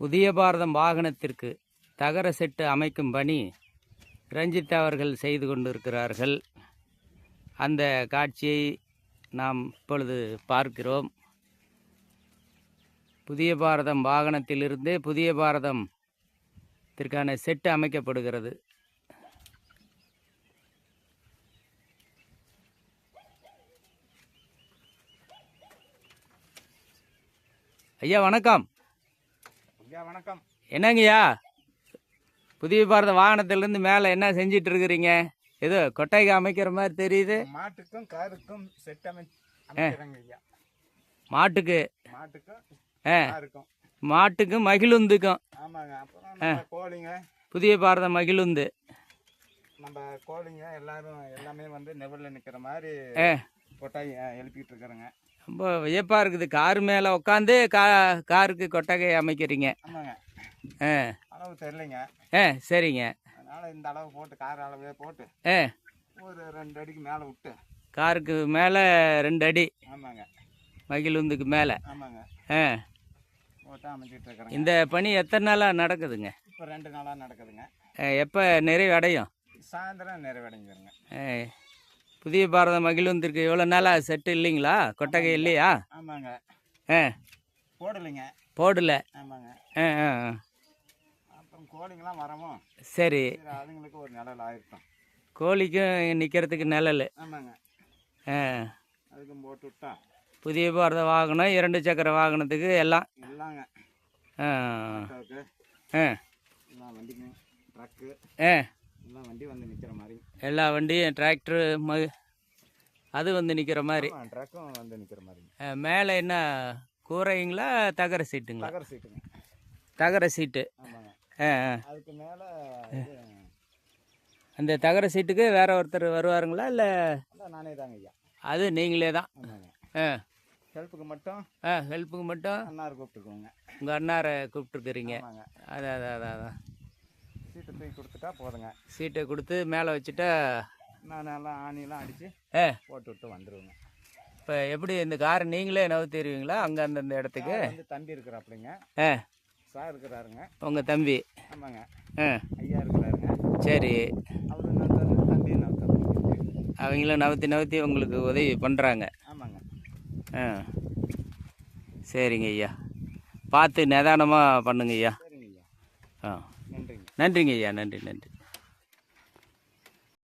புதிய பாரதம் வாகனத்திற்கு தகர செட்டு அமைக்கும் பணி ரஞ்சித் அவர்கள் செய்து கொண்டிருக்கிறார்கள். அந்த காட்சியை நாம் இப்பொழுது பார்க்கிறோம். புதிய பாரதம் வாகனத்திலிருந்து புதிய பாரதம் திற்கான செட்டு அமைக்கப்படுகிறது. ஐயா வணக்கம். வணக்கம். என்னங்கய்யா? புதிய பாரத வாகனத்திலேருந்து மேலே என்ன செஞ்சிட்டு இருக்கிறீங்க ஏதோ கொட்டைக்கு அமைக்கிற மாதிரி தெரியுது. மாட்டுக்கும் காருக்கும் செட் அமை அமைக்கிறேங்க ஐயா. மாட்டுக்கு. மாட்டுக்கும் மாட்டுக்கும் மகிழுந்துக்கும். ஆமாங்க அப்புறம் கோழிங்க. புதிய பாரத மகிழுந்து. நம்ம கோழிங்க எல்லாரும் எல்லாமே வந்து நெவலில் நிற்கிற மாதிரி கொட்டாய் அஹ், எழுப்பிட்டு இருக்கிறேங்க. ரொம்ப வியப்பாக இருக்குது. கார் மேலே உட்காந்து கா காருக்கு கொட்டகை அமைக்கிறீங்க. ஆமாங்க. ஆ. அளவு தெரியலைங்க. ஆ சரிங்க. அதனால இந்த அளவு போட்டு கார் அளவே போட்டு ஆ. ஒரு ரெண்டு அடிக்கு மேலே விட்டு. காருக்கு மேலே ரெண்டு அடி. ஆமாங்க. மகிழுந்துக்கு மேலே. ஆமாங்க. ஆ. போட்டு அமைச்சிட்டு இருக்கிறேங்க. இந்த பணி எத்தனை நாளாக நடக்குதுங்க? இப்போ ரெண்டு நாளாக நடக்குதுங்க. எப்போ நிறைவடையும்? சாயந்தரம் நிறைவடைஞ்சிருங்க. புதிய பாரத மகிழுந்திற்கு எவ்வளோ நாளாக செட்டு இல்லைங்களா? கொட்டகை இல்லையா? ஆமாங்க. ஆ. போடலைங்க. போடல. ஆமாங்க. ஆ ஆ. அப்புறம் கோழிங்கெல்லாம் வரவும். சரி. அதுங்களுக்கு ஒரு நிழல் ஆயிருக்கும் கோழிக்கும் நிற்கிறதுக்கு நிழல். ஆமாங்க. ஆ. அதுக்கும் போட்டு விட்டா. புதிய பாரத வாகனம் இரண்டு சக்கர வாகனத்துக்கு எல்லாம். எல்லாங்க. ஆ. ஆ. எல்லா வண்டிக்கும் ட்ரக்கு. ஆ. எல்லா வண்டி வந்து நிற்கிற மாதிரி. எல்லா வண்டியும் டிராக்டரு ம அது வந்து நிற்கிற மாதிரி. ட்ரக்கும் வந்து நிற்கிற மாதிரி. மேலே என்ன கூரைங்களா தகர சீட்டுங்களா? தகர சீட்டுங்க. தகர சீட்டு. அதுக்கு மேலே அந்த தகர சீட்டுக்கு வேற ஒருத்தர் வருவாருங்களா இல்லை? நானே தாங்க ஐயா. அது நீங்களே தான். ஆ ஹெல்ப்புக்கு மட்டும் ஆ ஹெல்ப்புக்கு மட்டும் அண்ணார் உங்கள் அண்ணாரை கூப்பிட்டுருக்குறீங்க அதான் அதான் அதான் அதான் சீட்டை தூக்கி கொடுத்துட்டா போதுங்க. சீட்டை கொடுத்து மேலே வச்சுட்டா நான் எல்லாம் ஆணியெல்லாம் அடித்து ஏ. போட்டு விட்டு வந்துடுவேங்க இப்போ எப்படி இந்த காரை நீங்களே நவுத்திடுவீங்களா அங்கே அந்தந்த இடத்துக்கு? வந்து தம்பி இருக்கிறாப்புலைங்க. ஆ சார் இருக்கிறாருங்க. உங்கள் தம்பி? ஆமாங்க. ஆ ஐயா இருக்கிறாருங்க. சரி. அவரு நவுத்தாரு தம்பி நவுத்தாரு அவங்களும் நவுத்தி நவுத்தி உங்களுக்கு உதவி பண்ணுறாங்க ஆமாங்க. ஆ. சரிங்க ஐயா. பார்த்து நிதானமாக பண்ணுங்க ஐயா. சரிங்க ஐயா. ஆ. நன்றிங்க. நன்றிங்க ஐயா நன்றி நன்றி.